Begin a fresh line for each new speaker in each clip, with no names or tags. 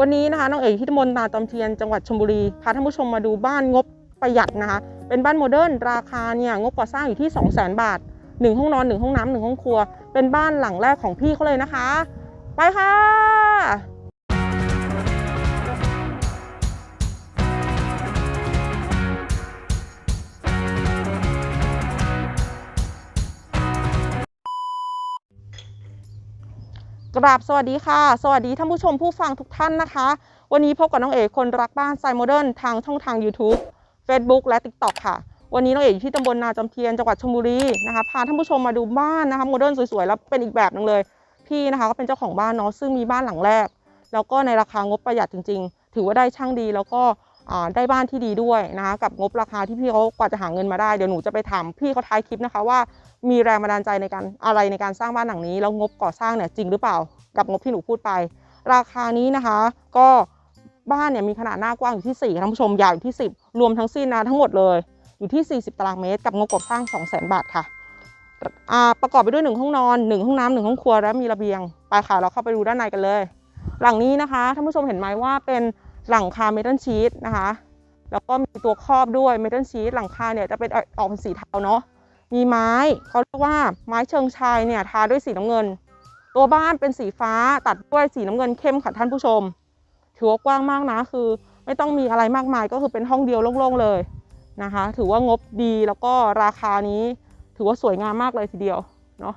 วันนี้นะคะน้องเอกที่ตำบลตาจอมเทียนจังหวัดชลบุรีพาท่านผู้ชมมาดูบ้านงบประหยัดนะคะ เป็นบ้านโมเดิร์นราคาเนี่ยงบก่อสร้างอยู่ที่ 2 0 0 0 0 0 บาท 1 ห้องนอน 1 ห้องน้ำหนึ่งห้องครัว เป็นบ้านหลังแรกของพี่เขาเลยนะคะ ไปค่ะ กราบสวัสดีค่ะ สวัสดีท่านผู้ชมผู้ฟังทุกท่านนะคะ วันนี้พบกับน้องเอกคนรักบ้านไซโมเดิร์นทางช่องทาง YouTube Facebook และ TikTok ค่ะ วันนี้น้องเอกอยู่ที่ตำบลนาจำเทียนจังหวัดชลบุรีนะคะพาท่านผู้ชมมาดูบ้านนะคะโมเดิร์นสวยๆ แล้วเป็นอีกแบบหนึงเลย พี่นะคะก็เป็นเจ้าของบ้านเนาะซึ่งมีบ้านหลังแรก แล้วก็ในราคางบประหยัดจริง ๆ ถือว่าได้ช่างดีแล้วก็ ได้บ้านที่ดีด้วยนะคะกับงบราคาที่พี่เขากว่าจะหาเงินมาได้เดี๋ยวหนูจะไปถามพี่เขาท้ายคลิปนะคะว่า มีแรงบันดาลใจในการอะไรในการสร้างบ้านหลังนี้ แล้วงบก่อสร้างเนี่ยจริงหรือเปล่า กับงบที่หนูพูดไป ราคานี้นะคะ ก็บ้านเนี่ยมีขนาดหน้ากว้างอยู่ที่4ค่ท่านผู้ชมยาวอยู่ที่ 10 รวมทั้งสิ้นนะทั้งหมดเลย อยู่ที่ 40 ตารางเมตร กับงบก่อสร้าง 2 0 0 0 0 0 บาทค่ะประกอบไปด้วย 1 ห้องนอน 1 ห้องน้ำหนึ่งห้องครัวและมีระเบียงไปค่ะเราเข้าไปดูด้านในกันเลย หลังนี้นะคะท่านผู้ชมเห็นไหมว่าเป็น หลังคาเมทัลชีตนะคะ แล้วก็มีตัวครอบด้วยเมทัลชีตหลังคาเนี่ยจะเป็นออกเป็นสีเทาเนาะมีไม้เขาเรียกว่าไม้เชิงชายเนี่ยทาด้วยสีน้ำเงิน ตัวบ้านเป็นสีฟ้าตัดด้วยสีน้ำเงินเข้มค่ะท่านผู้ชม ถือว่ากว้างมากนะคือ ไม่ต้องมีอะไรมากมายก็คือเป็นห้องเดียวโล่งๆเลยนะคะ ถือว่างบดีแล้วก็ราคานี้ถือว่าสวยงามมากเลยทีเดียวเนาะ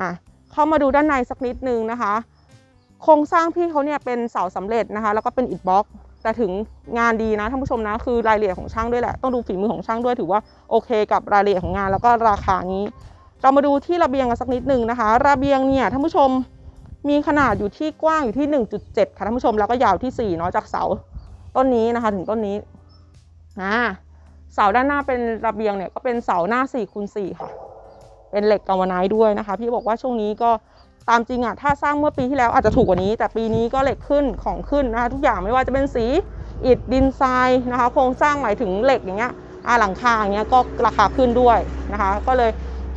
อะเข้ามาดูด้านในสักนิดนึงนะคะ โครงสร้างพี่เขาเนี่ยเป็นเสาสำเร็จนะคะ แล้วก็เป็นอิฐบล็อก แต่ถึงงานดีนะท่านผู้ชมนะ คือรายละเอียดของช่างด้วยแหละ ต้องดูฝีมือของช่างด้วยถือว่าโอเคกับรายละเอียดของงานแล้วก็ราคานี้ เรามาดูที่ระเบียงกันสักนิดหนึ่งนะคะ ระเบียงเนี่ยท่านผู้ชมมีขนาดอยู่ที่กว้างอยู่ที่ 1.7 ค่ะท่านผู้ชมแล้วก็ยาวที่4เนาะจากเสาต้นนี้นะคะ ถึงต้นนี้อ่าเสาด้านหน้าเป็นระเบียงเนี่ยก็เป็นเสาหน้า4คูณ4ค่ะ เป็นเหล็กกาวไนท์ด้วยนะคะ พี่บอกว่าช่วงนี้ก็ ตามจริงอะถ้าสร้างเมื่อปีที่แล้วอาจจะถูกกว่านี้ แต่ปีนี้ก็เหล็กขึ้นของขึ้นนะคะทุกอย่างไม่ว่าจะเป็นสีอิฐดินทรายนะคะโครงสร้างหมายถึงเหล็กอย่างเงี้ยอ่าหลังคาอย่างเงี้ยก็ราคาขึ้นด้วยนะคะ ก็เลย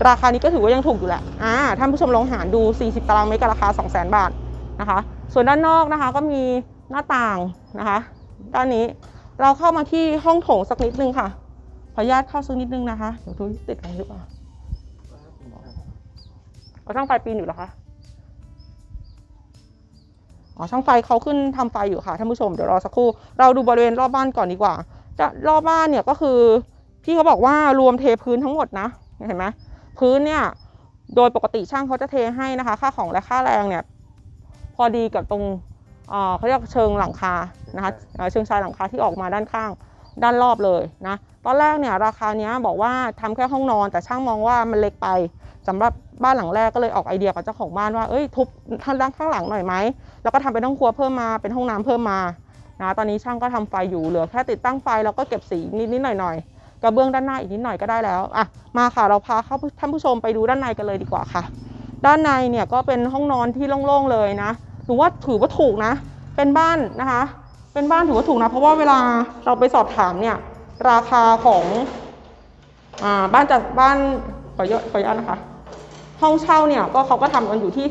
ราคานี้ก็ถือว่ายังถูกอยู่แหละอ่าท่านผู้ชมลองหารดู 40 ตารางเมตรกับราคา 200,000 บาทนะคะ ส่วนด้านนอกนะคะก็มีหน้าต่างนะคะ ด้านนี้เราเข้ามาที่ห้องโถงสักนิดนึงค่ะ ขออนุญาตเข้าสักนิดนึงนะคะเดี๋ยวดูติดอะไรหรือเปล่าเอาช่างไฟปีนอยู่เหรอคะ อ๋อช่างไฟเขาขึ้นทำไฟอยู่ค่ะท่านผู้ชมเดี๋ยวรอสักครู่ เราดูบริเวณรอบบ้านก่อนดีกว่า จะรอบบ้านเนี่ยก็คือพี่เขาบอกว่ารวมเทพื้นทั้งหมดนะเห็นไหมพื้นเนี่ยโดยปกติช่างเขาจะเทให้นะคะ ค่าของและค่าแรงเนี่ยพอดีกับตรงเอ่อเขาเรียกเชิงหลังคานะคะเอ่อเชิงชายหลังคาที่ออกมาด้านข้างด้านรอบเลยนะตอนแรกเนี่ยราคาเนี้ยบอกว่าทำแค่ห้องนอนแต่ช่างมองว่ามันเล็กไป สำหรับบ้านหลังแรกก็เลยออกไอเดียกับเจ้าของบ้านว่าเอ้ยทุบทางด้านข้างหลังหน่อยไหมแล้วก็ทำเป็นห้องครัวเพิ่มมาเป็นห้องน้ำเพิ่มมานะตอนนี้ช่างก็ทำไฟอยู่เหลือแค่ติดตั้งไฟแล้วก็เก็บสีนิดๆหน่อยๆกระเบื้องด้านหน้าอีกนิดหน่อยก็ได้แล้วอะมาค่ะเราพาเข้าท่านผู้ชมไปดูด้านในกันเลยดีกว่าค่ะ ด้านในเนี่ยก็เป็นห้องนอนที่โล่งๆเลยนะถือว่าถือว่าถูกนะ เป็นบ้านนะคะ เป็นบ้านถือว่าถูกนะ เพราะว่าเวลาเราไปสอบถามเนี่ยราคาของอ่าบ้านจากบ้านขอเยอะขออนุญาตนะคะ ห้องเช่าเนี่ยก็เขาก็ทำกันอยู่ที่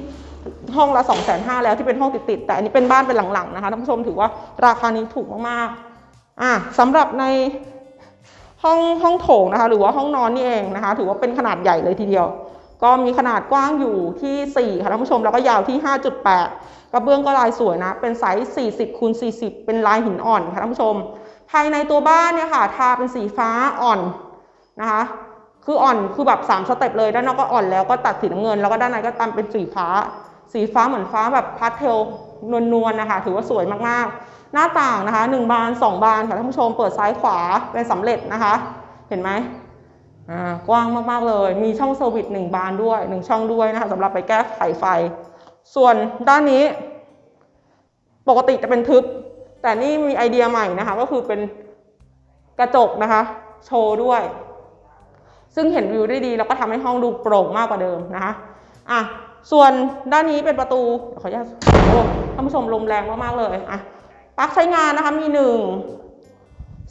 ห้องละ2องแสนห้าแล้วที่เป็นห้องติดๆแต่อันนี้เป็นบ้านเป็นหลังๆนะคะท่านผู้ชมถือว่าราคานี้ถูกมากๆอะสำหรับในห้องห้องโถงนะคะ หรือว่าห้องนอนนี่เองนะคะ ถือว่าเป็นขนาดใหญ่เลยทีเดียว ก็มีขนาดกว้างอยู่ที่4ค่ะท่านผู้ชมแล้วก็ยาวที่ 5.8 กระเบื้องก็ลายสวยนะ เป็นไซส์ 40คูณ40 เป็นลายหินอ่อนค่ะท่านผู้ชม ภายในตัวบ้านเนี่ยค่ะทาเป็นสีฟ้าอ่อนนะคะ คืออ่อนคือแบบ3สเต็ปเลยด้านนอกก็อ่อนแล้วก็ตัดสีน้ำเงิน แล้วก็ด้านในก็ตามเป็นสีฟ้า สีฟ้าเหมือนฟ้าแบบพาสเทลนวลๆนะคะ ถือว่าสวยมากๆ หน้าต่างนะคะ1บาน2บานค่ะท่านผู้ชมเปิดซ้ายขวาเป็นสำเร็จนะคะ เห็นไหมอ่ากว้างมากๆเลย มีช่องเซอร์วิสหนึ่งบานด้วยหนึ่งช่องด้วยนะคะสำหรับไปแก้ไขไฟ ส่วนด้านนี้ ปกติจะเป็นทึบ แต่นี่มีไอเดียใหม่นะคะ ก็คือเป็นกระจกนะคะ โชว์ด้วย ซึ่งเห็นวิวได้ดีแล้วก็ทำให้ห้องดูโปร่งมากกว่าเดิมนะคะอะส่วนด้านนี้เป็นประตูขออนุญาตโอ้ท่านผู้ชมลมแรงมากๆเลยอะปลั๊กใช้งานนะคะมีหนึ่ง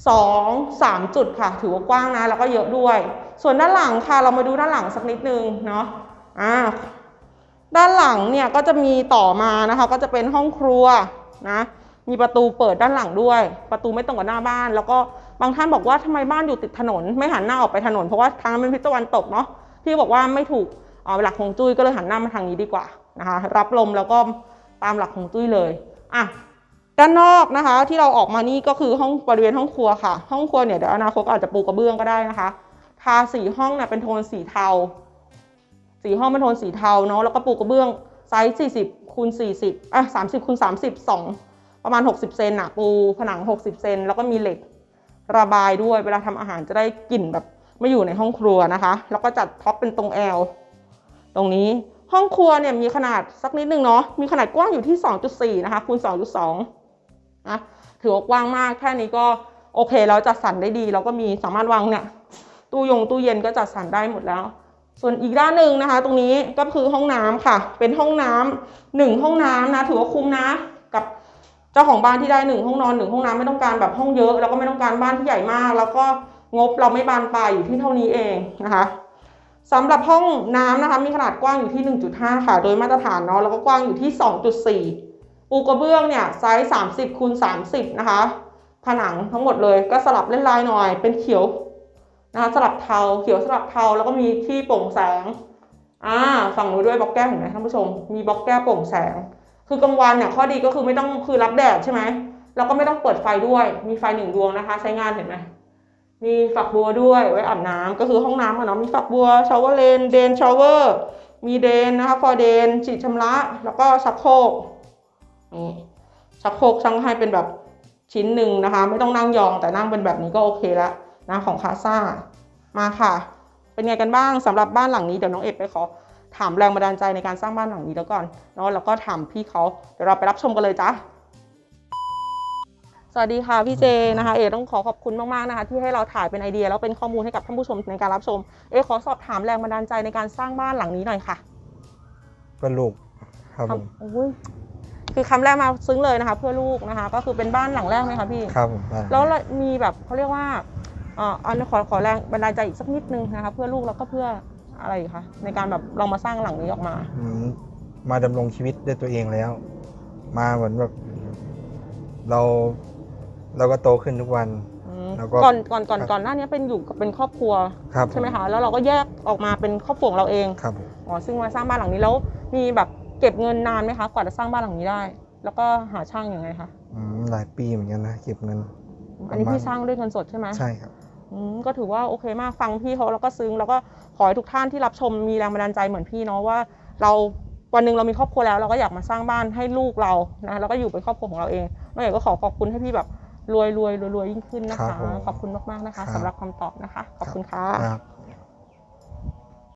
สองสามจุดค่ะ ถือว่ากว้างนะแล้วก็เยอะด้วย ส่วนด้านหลังค่ะ เรามาดูด้านหลังสักนิดนึงเนาะอ่าด้านหลังเนี่ยก็จะมีต่อมานะคะ ก็จะเป็นห้องครัวนะมีประตูเปิดด้านหลังด้วย ประตูไม่ตรงกับหน้าบ้าน แล้วก็ บางท่านบอกว่าทำไมบ้านอยู่ติดถนน ไม่หันหน้าออกไปถนนเพราะว่าทางนั้นเป็นทิศตะวันตกเนาะพี่บอกว่าไม่ถูกเหลักของจุ้ยก็เลยหันหน้ามาทางนี้ดีกว่านะคะรับลมแล้วก็ตามหลักของจุ้ยเลยอะด้านนอกนะคะ ที่เราออกมานี่ก็คือห้องบริเวณห้องครัวค่ะ ห้องครัวเนี่ยเดี๋ยวอนาคตอาจจะปูกระเบื้องก็ได้นะคะทาสีห้องเนี่ยเป็นโทนสีเทา สีห้องเป็นโทนสีเทาเนาะแล้วก็ปูกระเบื้องไซส์40คูณ40อะ30คูณ30สองประมาณ 60 เซนอะปูผนัง 60 เซนแล้วก็มีเหล็ก ระบายด้วย เวลาทำอาหารจะได้กลิ่นแบบไม่อยู่ในห้องครัวนะคะ แล้วก็จัดท็อปเป็นตรงแอลตรงนี้ห้องครัวเนี่ยมีขนาดสักนิดนึงเนาะมีขนาดกว้างอยู่ที่ 2.4 นะคะคูณ 2.2นะถือว่ากว้างมากแค่นี้ก็โอเคแล้วจัดสรรได้ดีแล้วก็มีสามารถวางเนี่ยตู้ยงตู้เย็นก็จัดสรรได้หมดแล้ว ส่วนอีกด้านหนึ่งนะคะ ตรงนี้ก็คือห้องน้ำค่ะ เป็นห้องน้ำหนึ่งห้องน้ำนะถือว่าคุ้มนะ เจ้าของบ้านที่ได้หนึ่งห้องนอนหนึ่งห้องน้ำไม่ต้องการแบบห้องเยอะ แล้วก็ไม่ต้องการบ้านที่ใหญ่มาก แล้วก็งบเราไม่บานปลายอยู่ที่เท่านี้เองนะคะสำหรับห้องน้ำนะคะมีขนาดกว้างอยู่ที่ 1.5 ค่ะ โดยมาตรฐานเนาะแล้วก็กว้างอยู่ที่ 2.4 ปูกระเบื้องเนี่ยไซส์ 30คูณ30 นะคะ ผนังทั้งหมดเลยก็สลับเล่นลายหน่อย เป็นเขียวนะคะสลับเทาเขียวสลับเทาแล้วก็มีที่โปร่งแสงอ่าฝั่งนู้นด้วยบล็อกแก้วเห็นไหมท่านผู้ชม มีบล็อกแก้วโปร่งแสง คือกลางวันเนี่ยข้อดีก็คือไม่ต้องคือรับแดดใช่ไหมแล้วก็ไม่ต้องเปิดไฟด้วย มีไฟหนึ่งดวงนะคะ ใช้งานเห็นไหมมีฝักบัวด้วยไว้อาบน้ำก็คือห้องน้ำอะเนาะมีฝักบัวชาวเวอร์เลนเดนชาวเวอร์มีเดนนะคะฟอร์เดนฉีดชำระ แล้วก็ชักโครกนี่ชักโครกช่างให้เป็นแบบชิ้นหนึ่งนะคะ ไม่ต้องนั่งยองแต่นั่งเป็นแบบนี้ก็โอเคแล้วนะของคาซ่ามาค่ะ เป็นไงกันบ้างสำหรับบ้านหลังนี้เดี๋ยวน้องเอกไปขอ ถามแรงบันดาลใจในการสร้างบ้านหลังนี้แล้วก่อนเนาะแล้วก็ถามพี่เขาเดี๋ยวเราไปรับชมกันเลยจ้ะสวัสดีค่ะพี่เจนะคะเอกต้องขอขอบคุณมากๆนะคะ ที่ให้เราถ่ายเป็นไอเดียแล้วเป็นข้อมูลให้กับท่านผู้ชมในการรับชม เอกขอสอบถามแรงบันดาลใจในการสร้างบ้านหลังนี้หน่อยค่ะ
เพื่อลูกครับผม
คำโอ้ยคือคำแรกมาซึ้งเลยนะคะ เพื่อลูกนะคะ ก็คือเป็นบ้านหลังแรกไหมคะพี่
ครับผมได้
แล้วมีแบบเขาเรียกว่าเอ่ออันนี้ขอขอแรงบันดาลใจอีกสักนิดนึงนะคะ เพื่อลูกแล้วก็เพื่อ อะไรอีกคะในการแบบลองมาสร้างหลังนี้ออกมา
อืมมาดำรงชีวิตด้วยตัวเองแล้ว มาเหมือนแบบเราเราก็โตขึ้นทุกวัน
อืม
แล้วก็
ก่อนก่อนก่อน
ครับ
ก่อนหน้านี้เป็นอยู่กับเป็นครอบครัว
ครับ
ใช่ไหมคะแล้วเราก็แยกออกมาเป็นครอบครัวของเราเอง
ครับผม
อ๋อซึ่งมาสร้างบ้านหลังนี้แล้วมีแบบเก็บเงินนานไหมคะกว่าจะสร้างบ้านหลังนี้ได้ แล้วก็หาช่างยังไงคะ
อืมหลายปีเหมือนกันนะเก็บเงิน
อันนี้
ประมาณ
พี่สร้างด้วยเงินสดใช่ไหม
ใช่ครับ
อืม ก็ถือว่าโอเคมากฟังพี่เขาแล้วก็ซึ้งแล้วก็ขอให้ทุกท่านที่รับชมมีแรงบันดาลใจเหมือนพี่เนาะว่า เราวันหนึ่งเรามีครอบครัวแล้วเราก็อยากมาสร้างบ้านให้ลูกเรานะแล้วก็อยู่เป็นครอบครัวของเราเองน้องเอกก็ขอขอบคุณให้พี่แบบรวยรวยรวยรวยยิ่งขึ้นนะ
คะ
ขอบคุณมากๆนะคะ
ครับ
สำหรับคำตอบนะคะ ขอบคุณค่ะ